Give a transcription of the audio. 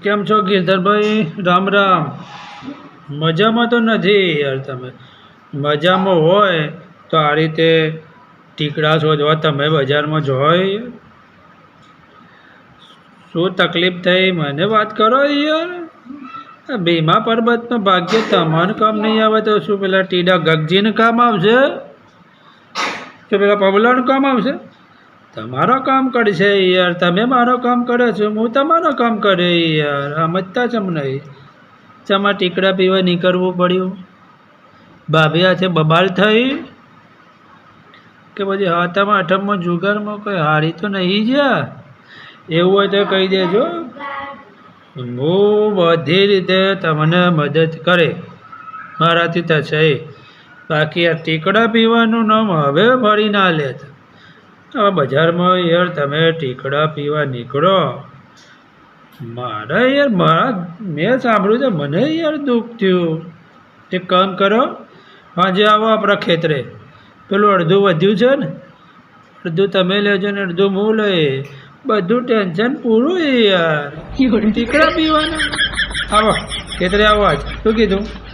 કેમ છો ગિરધરભાઈ? રામ રામ. મજામાં તો નથી યાર તમે. મજામાં હોય તો આ રીતે ટીકડા શોધવા તમે બજારમાં જોઈ. શું તકલીફ થઈ? મને વાત કરો યાર. ભીમા પર્વતનો ભાગ્ય તમારું કામ નહીં આવે તો શું પેલા ટીડા ગગજીને કામ આવશે? કે પેલા પબલાનું કામ આવશે? તમારો કામ કરશે યાર, તમે મારો કામ કરો છો, હું તમારો કામ કરે યાર, સમજતા ચમ નહીં. ચમાં ટીકડા પીવા નીકળવું પડ્યું. ભાભી હાથે બબાલ થઈ કે પછી હાથામાં આઠમમાં જુગારમાં કોઈ હારી તો નહીં જ્યાં એવું હોય તો કહી દેજો. હું બધી રીતે તમને મદદ કરે. મારાથી થશે બાકી આ ટીકડા પીવાનું નામ હવે ફરી ના લેતા. હવે બજારમાં યાર તમે ટીકડા પીવા નીકળો. મારા યાર મારા મેં સાંભળ્યું છે મને યાર દુઃખ થયું. એક કામ કરો આજે આવો આપણા ખેતરે. પેલું અડધું વધ્યું છે ને અડધું તમે લેજો ને અડધું હું લઈ. બધું ટેન્શન પૂરું યાર. ટીકડા પીવાના. આવો ખેતરે આવો આજ. શું કીધું?